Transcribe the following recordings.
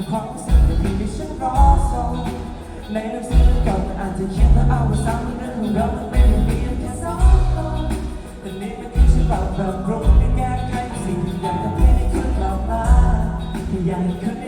ทุกห้องสิ่งที่ที่ฉันรอส่งในหนังสือเก่านอาจจะเขียนว่าเอาไว้ซ้ำมเรื่องของเราไมันเป็นเพียงแค่สองคนแต่นี่เป็นที่ฉันเปล่าแบบรู้ในแก้ไขสิ่งอย่างที่ไม่ได้คืนกลับมาที่ใหญ่ขึ้น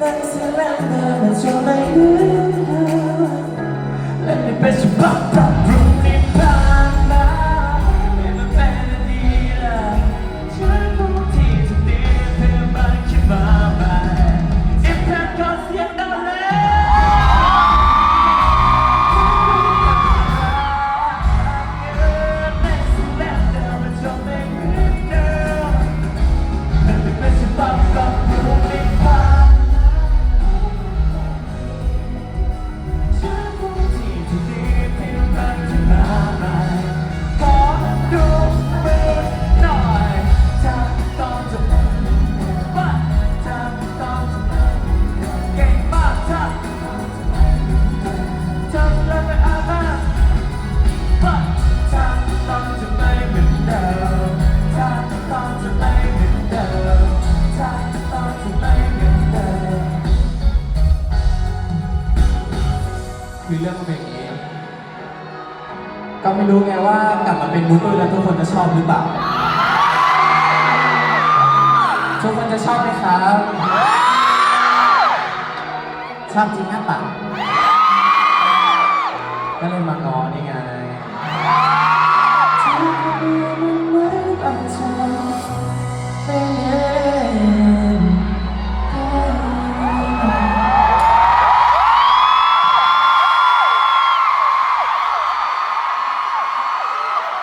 that's. Let me pass you pop. เรื่องเพบงนี้ ก็ไม่รู้ไงว่ากลับมาเป็นมูตูแล้วทุกคนจะชอบหรือเปล่า ทุกคนจะชอบไหมครับชอบจริงหน้าปล่าก็เลยมานอนี่ไง